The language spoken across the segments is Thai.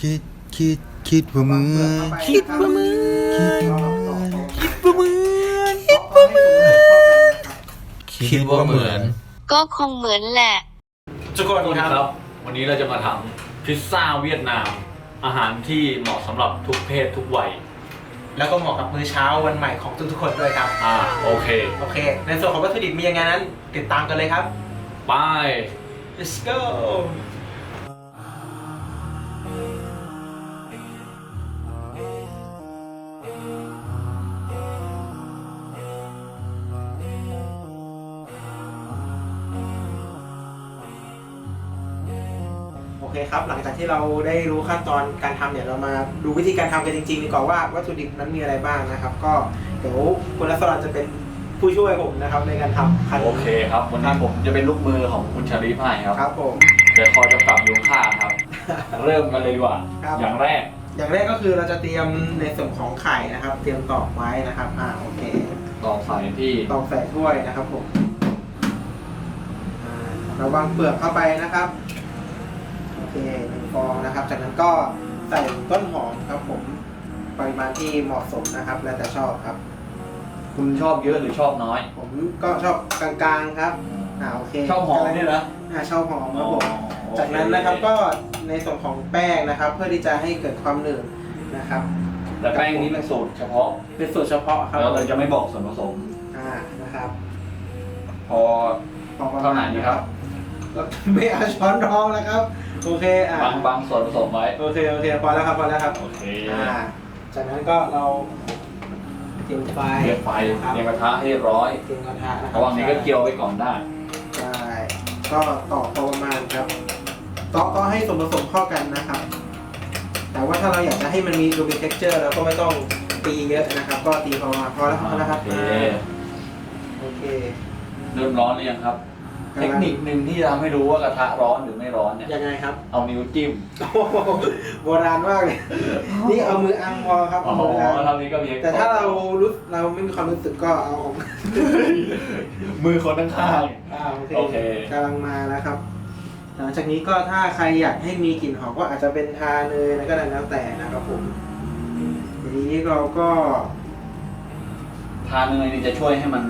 คิดคิดคิดว่าเหมือนคิดว่าเหมือนคิดว่าเหมือนคิดว่าเหมือนคิดว่าเหมือน ก็คงเหมือนแหละทุกคนสวัสคดีรับครับ วันนี้เราจะมาทำพิซซ่าเวียดนาม อาหารที่เหมาะสำหรับทุกเพศทุกวัยแล้วก็เหมาะกับมื้อเช้าวันใหม่ของทุกๆคนด้วยครับ อ่า โอเค โอเค ในส่วนของวัตถุดิบมียังไงนั้น ติดตามกันเลยครับ ไป let's go เคครับ หลังจากที่เราได้รู้ขั้นตอนการทำเนี่ยเรามาดูวิธีการทำกันจริงๆดีกว่าว่าวัตถุดิบนั้นมีอะไรบ้างนะครับ ก็เดี๋ยวคุณรัศดรจะเป็นผู้ช่วยผมนะครับในการทำขั้นโอเคครับ วันนี้ผมจะเป็นลูกมือของคุณชาลีฟให้ครับครับผม แต่คอยจะปรับอยู่ข้างครับ เริ่มกันเลยดีกว่า ครับ อย่างแรกอย่างแรกก็คือเราจะเตรียมในส่วนของไข่นะครับ เตรียมตอกไว้นะครับอ่าโอเคตอกใส่ที่ตอกใส่ถ้วยนะครับผมอ่าระวังเปลือกเข้าไปนะครับโอเค หนึ่งฟองนะครับ จากนั้นก็ใส่ต้นหอมครับผมปริมาณที่เหมาะสมนะครับ แล้วแต่ชอบครับ คุณชอบเยอะหรือชอบน้อย ผมก็ชอบกลางๆครับอ่าโอเคชอบหอมเนี่ยนะอ่าชอบหอมครับผมอ๋อโอเคจากนั้นนะครับก็ในส่วนของแป้งนะครับ เพื่อที่จะให้เกิดความหนืดนะครับ แต่แป้งนี้เป็นสูตรเฉพาะเป็นสูตรเฉพาะครับเราเลยจะไม่บอกส่วนผสมอ่านะครับ พอพอประมณเท่าไหร่ดีครับก็ไม่เอาช้อนรองแล้วครับ โอเคอ่าบางบางส่วนผสมไว้ โอเคโอเคพอแล้วครับพอแล้วครับโอเคอ่าจากนั้นก็เราเตรียมไฟเตรียมไฟครับเตรียมกระทะให้ร้อยเตรียมกระทะนะครัระหว่างนี้ก็เกี่ยวไว้ก่อนได้ใช่ก็ต่อพอประมาณครับต่อก็ให้ส่วนผสมเข้ากันนะครับ แต่ว่าถ้าเราอยากจะให้มันมีดูมี texture เราก็ไม่ต้องตีเยอะนะครับ ก็ตีพอมาพอแล้วพอแล้วครับโอเคอ่าโอเคเริ่มร้อนหรือยังครับกำลัง เทคนิคหนึ่งที่จะทำให้รู้ว่ากระทะร้อนหรือไม่ร้อนเนี่ยยังไงครับ เอานิ้วจิ้มโอ้โหโบราณมากเลย นี่เอามืออังพอครับอ๋อเอามืออังเท่านี้ก็เพียงแต่ถ้าเรารู้เราไม่มีความรู้สึกก็เอาออกมือคนข้าง อ่าโอเคโอเคกำลังมาแล้วครับ หลังจากนี้ก็ถ้าใครอยากให้มีกลิ่นหอมก็อาจจะเป็นทาเนยแล้วก็แล้วแต่นะครับผมทีนี้เราก็ ๆทานเนยนี่จะช่วยให้มัน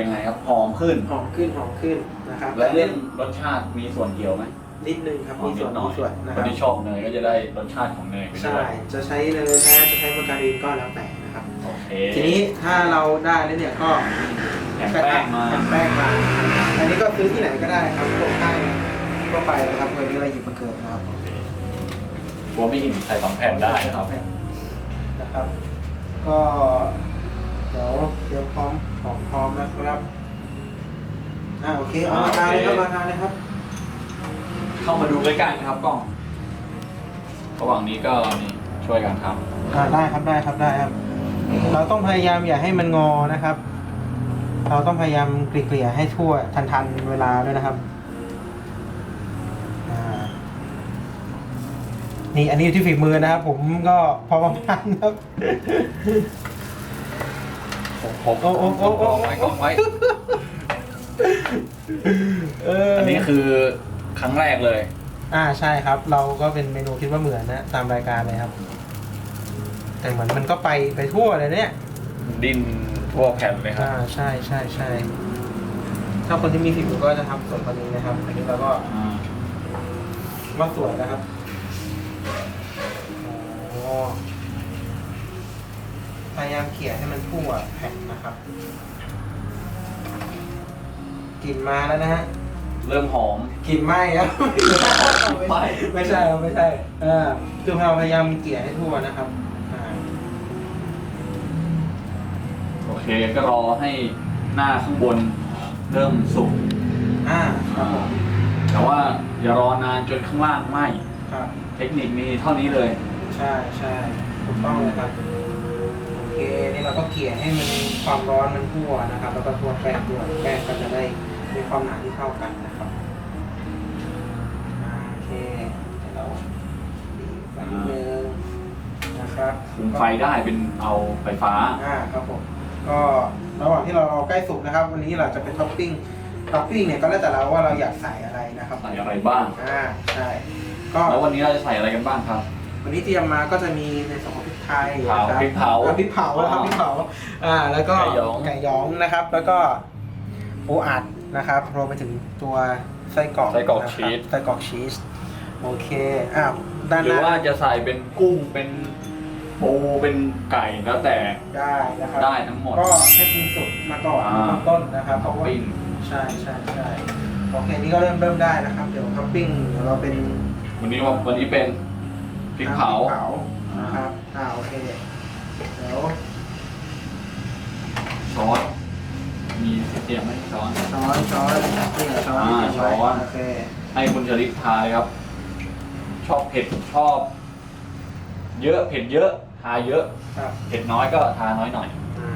ยังไงครับหอมขึ้นหอมขึ้นหอมขึ้นนะครับและเรื่องรสชาติมีส่วนเกี่ยวไหมนิดนึงครับอ๋อมีส่วนดหน่มีอยส่วนนะคครันบที่ชอบเนยก็จะได้รสชาติของเนยไปด้ใช่วยจะใช้เนยแท้จะใช้มาการีนก็แล้วแต่นะครับ โอเคทีนี้ถ้าเราได้แล้วเนี่ยก็แข่งแป้งมาแผ่นแป้งมาอันนี้ก็ซื้อที่ไหนก็ได้ครับพวกข้างทั่วไปนะครับวันนี้เราหยิบมาเกิดนะครับกลัวไม่อิ่มใส่สองแผ่นได้นะครับ นะครับ ก็ เดี๋ยวเดี๋ยวพร้อมของพร้อมนะครับอ่าโอเคเอามาทานเลยครับมาทานเลยครับ เข้ามาดูใกล้ๆนะครับกล้องระหว่างนี้ก็นี่ช่วยกันทำอ่าได้ครับได้ครับได้ครับ เราต้องพยายามอย่าให้มันงอนะครับ เราต้องพยายามเกลี่ยๆให้ทั่วทันทันๆเวลาด้วยนะครับอ่านี่อันนี้อยู่ที่ฝีมือนะครับ ผมก็พอประมาณครับ ผมโอ้โอ้โอ้โอ้ ไว้กล้องไว้ เอออันนี้คือครั้งแรกเลย อ่าใช่ครับ เราก็เป็นเมนูคิดว่าเหมือนนะ ตามรายการเลยครับ แต่เหมือนมันก็ไปไปทั่วเลยเนี่ย ดินทั่วแผ่นเลยครับ อ่าใช่ใช่ใช่ถ้าคนที่มีฝีมือก็จะทำส่วนคนนี้นะครับ อันนี้เราก็อ่าว่าสวยนะครับโอ้ พยายามเขี่ยให้มันทั่วแผ่นนะครับกลิ่นมาแล้วนะฮะเริ่มหอมกลิ่นไหม้ครับไหม้ไม่ใช่ครับไม่ใช่อ่าคือเราพยายามเกลี่ยให้ทั่วนะครับอ่าโอเคก็รอให้หน้าข้างบนเริ่มสุกอ่าครับผมแต่ว่าอย่ารอนานจนข้างล่างไหม้ครับ เทคนิคมีเท่านี้เลย ใช่ใช่ถูกต้องเลยครับโอ เคนี่เราก็เกลี่ยให้มันความร้อนมันทั่วนะครับ แล้วก็ทั่วแป้งด้วยแป้งก็จะได้มีความหนาที่เท่ากันนะครับอ่าโอเคเดี๋ยวเราดีไฟนิดนึงนะครับคุมไฟได้เป็นเอาไฟฟ้าอ่าครับผมก็ระหว่างที่เรารอใกล้สุกนะครับ วันนี้เราจะเป็นท็อปปิ้งท็อปปิ้งเนี่ยก็แล้วแต่เราว่าเราอยากใส่อะไรนะครับใส่อะไรบ้างอ่าใช่ก็แล้ววันนี้เราจะใส่อะไรกันบ้างครับววันนี้เตรียมมาก็จะมีในส่วนของพริก ไทยเผานะครับพริกเผาอ่พริกเผานะครับพริกเผาอ่าแล้วก็ไก่หยองไก่หยองนะครับ แล้วก็ปูอัดนะครับรวมไปถึงตัวไส้กรอกไส้กรอกนะครับชีส ไส้กรอกชีสโอเคอ้าวด้านหหรือน้าว่าจะใส่เป็นกุ้งเป็นปูเป็นไก่แล้วแต่ได้นะครับได้ทั้งหมด ก็ให้ปรุงสุกมาก่อนอ่าเริ่มต้นนะครับเพท็อราะปว่าปิ้งใช่ใช่ใช่โอเคนี่ก็เริ่มเริ่มได้นะครับ เดี๋ยวท็อปปิ้งเดี๋ยวเราเป็นวันนี้ว่าวันนี้เป็นพริกเผา พริกเผานะครับ อ่าโอเคเดี๋ยวช้อน มีเตรียมไหมช้อน ช้อนช้อนนี่ช้อนอ่าเก็บไว้ช้อน โอเคให้คุณชลิปทายครับ ชอบเผ็ดชอบ เยอะเผ็ดเยอะทาเยอะ ครับเผ็ดน้อยก็ทาน้อยหน่อย อ่า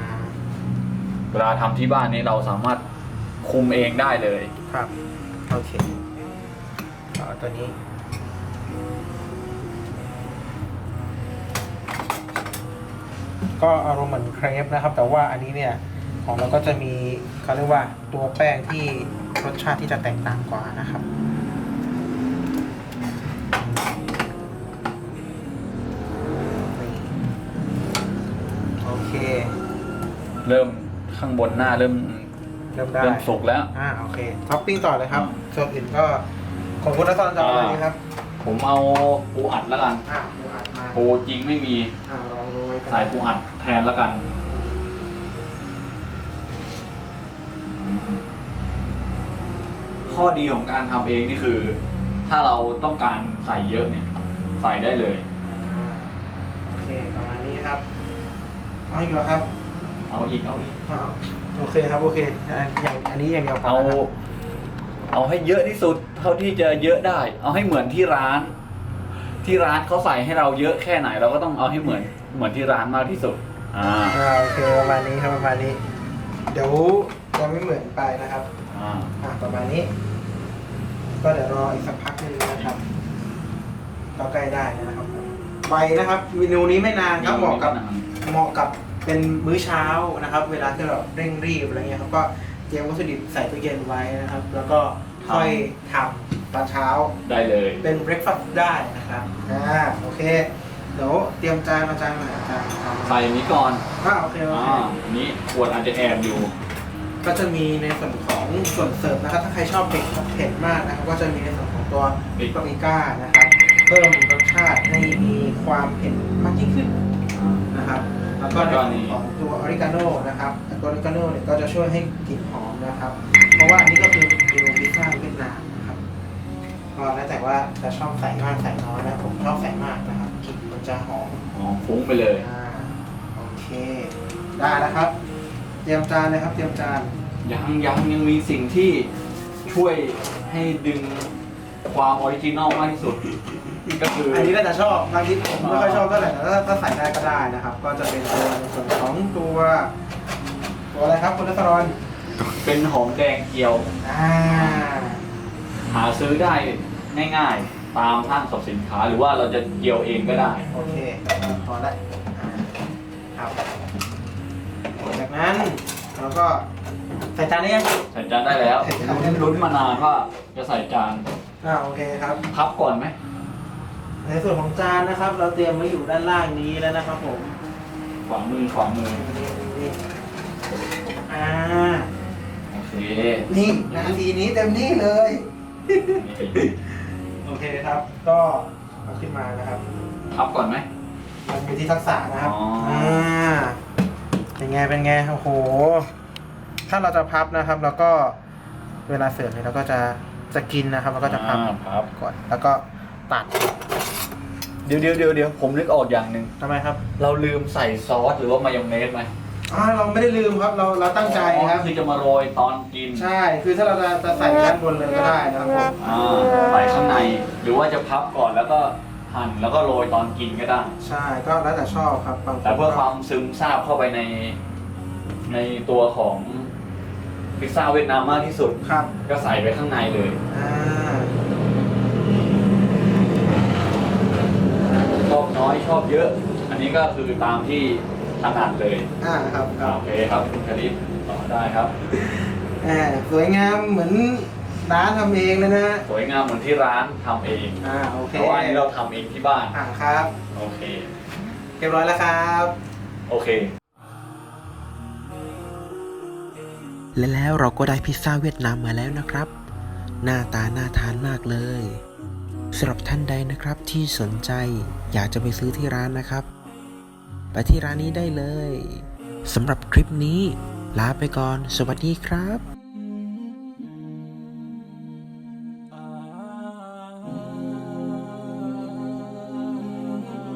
เวลาทำที่บ้านนี้เราสามารถคุมเองได้เลย ครับโอเคเอาตัวนี้ ก็อารมณ์เหมือนเครปนะครับ แต่ว่าอันนี้เนี่ยของเราก็จะมีเขาเรียกว่าตัวแป้งที่รสชาติที่จะแตกต่างกว่านะครับนี่โอเค เริ่มข้างบนหน้าเริ่มเริ่มได้เริ่มสุกแล้ว อ่าโอเคท็อปปิ้งต่อเลยครับอ่าส่วนอื่นก็ของคุณนัทนจะเอาอะไรดีครับ ผมเอาปูอัดแล้วกันอ่าปูอัดมาปูจริงไม่มี อ่าลอง ดูไว้กันใส่ปูอัดแทนแล้วกัน ข้อดีของการทำเองนี่คือ ถ้าเราต้องการใส่เยอะเนี่ย ใส่ได้เลยอ่าโอเคประมาณนี้ครับเอาอีกเหรอครับเอาอีกเอาอีกอ่าโอเคครับโอเคอ่าอย่างอันนี้อย่างเดียวพอเอา นะครับเอาให้เยอะที่สุด เท่าที่จะเยอะได้ เอาให้เหมือนที่ร้าน ที่ร้านเขาใส่ให้เราเยอะแค่ไหนเราก็ต้องเอาให้เหมือนเหมือนที่ร้านมากที่สุดอ่าอ่าโอเคประมาณนี้ครับประมาณนี้ เดี๋ยวจะไม่เหมือนไปนะครับอ่าอ่าประมาณนี้ ก็เดี๋ยวรออีกสักพักหนึงนะครับก็ใกล้ได้นะครับใบนะครับเมนูนี้ไม่นานครับเหมาะกับ เหมาะกับเป็นมื้อเช้านะครับ เวลาที่เราเร่งรีบอะไรเงี้ยเขาก็เตรียมวัตถุดิบใส่ตู้เย็นไว้นะครับ แล้วก็ค่อยทำต อนเช้าได้เลยเป็นเบรคฟาสต์ได้นะครับอ่าโอเค เดี๋ยวเตรียมจานมาจานมาจานทำใส่อันนี้ก่อนอ่าโอเคโออ่าเคอันนี้ขวดอาจจะแอบอยู่ก็จะมีในส่วนของส่วนเสริมนะครับ ถ้าใครชอบเผ็ดเผ็ดมากนะครับ ก็จะมีในส่วนของตัวพริกปาปริก้านะครับ เพิ่มรสชาติให้มีความเผ็ดมากยิ่งขึ้นนะครับแล้วก็ในส่วนของตัวออริกาโนนะครับตัวออริกาโนเนี่ยก็จะช่วยให้กลิ่นหอมนะครับ เพราะว่าอันนี้ก็คือเมนูพิซซ่าเวียดนามนะครับ ก็แล้วแต่ว่าจะชอบใส่มากใส่น้อยนะผมชอบใส่มากนะครับกลิ่นมันจะหอมอ๋อฟุ้งไปเลยอ่าโอเค ได้แล้วครับ เตรียมจานเลยครับ เตรียมจานยังยังยังมีสิ่งที่ช่วยให้ดึงความออริจินอลมากที่สุด ก็คืออันนี้ก็จะชอบบางทีผมไม่ค่อยชอบเท่าไหร่แต่ถ้าถ้าใส่ได้ก็ได้นะครับ ก็จะเป็นตัวในส่วนของตัวตัวอะไรครับคุณนัทรอนเป็นหอมแดงเจียว อ่า หาซื้อได้ ง่ายๆ ตามห้างสรรพสินค้า หรือว่าเราจะเจียวเองก็ได้โอเคพอได้อ่าครับจากนั้นเราก็ใส่จานได้ยังใส่จานได้แล้วใส่จานลุ้นลุ้นมานานว่าจะใส่จานอ่าโอเคครับ พับก่อนไหมในส่วนของจานนะครับ เราเตรียมไว้อยู่ด้านล่างนี้แล้วนะครับผมขวามือขวามือนี่นี่อ่าโอเคนี่นาทีนี้เต็มที่เลยนี่ โอเคครับ ก็เอาขึ้นมานะครับพับก่อนไหม มันอยู่ที่ทักษะนะครับอ๋ออ่อ่าเป็นไงเป็นไงโอ้โห ถ้าเราจะพับนะครับแล้วก็เวลาเสิร์ฟเนี่ยเราก็จะจะกินนะครับเราก็จะพับอ่าพับ ก่อนแล้วก็ตัดเดี๋ยวเดี๋ยวเดี๋ยวเดี๋ยวผมนึกออกอย่างหนึ่งทำไมครับ เราลืมใส่ซอสหรือว่ามายองเนสไหม อ่าเราไม่ได้ลืมครับ เราเราตั้งใจครับ คือจะมาโรยตอนกินใช่ คือถ้าเราจะจะใส่ด้านบนเลยก็ได้นะครับผมอ่าใส่ข้างใน หรือว่าจะพับก่อนแล้วก็หั่นแล้วก็โรยตอนกินก็ได้ ใช่ก็แล้วแต่ชอบครับบางคนแต่เพื่อความซึมซาบเข้าไปในในตัวของพิซซ่าเวียดนามมากที่สุด ครับก็ใส่ไปข้างในเลย อ่าชอบน้อยชอบเยอะ อันนี้ก็คือตามที่ ถนัดเลยอ่าครับคอ่ารับโอเคครับคุณคลิปต่อได้ครับ อ่าสวยงามเหมือนร้านทำเองเลยนะฮะสวยงามเหมือนที่ร้านทำเองอ่าโอเคแต่ว่าอันนี้เราทำเองที่บ้าน อ่าครับโอเค เรียบร้อยแล้วครับ โอเค และแล้วเราก็ได้พิซซ่าเวียดนามมาแล้วนะครับ หน้าตาน่าทานมากเลยสำหรับท่านใดนะครับที่สนใจอยากจะไปซื้อที่ร้านนะครับ ไปที่ร้านนี้ได้เลยสำหรับคลิปนี้ ลาไปก่อน สวัสดีครับ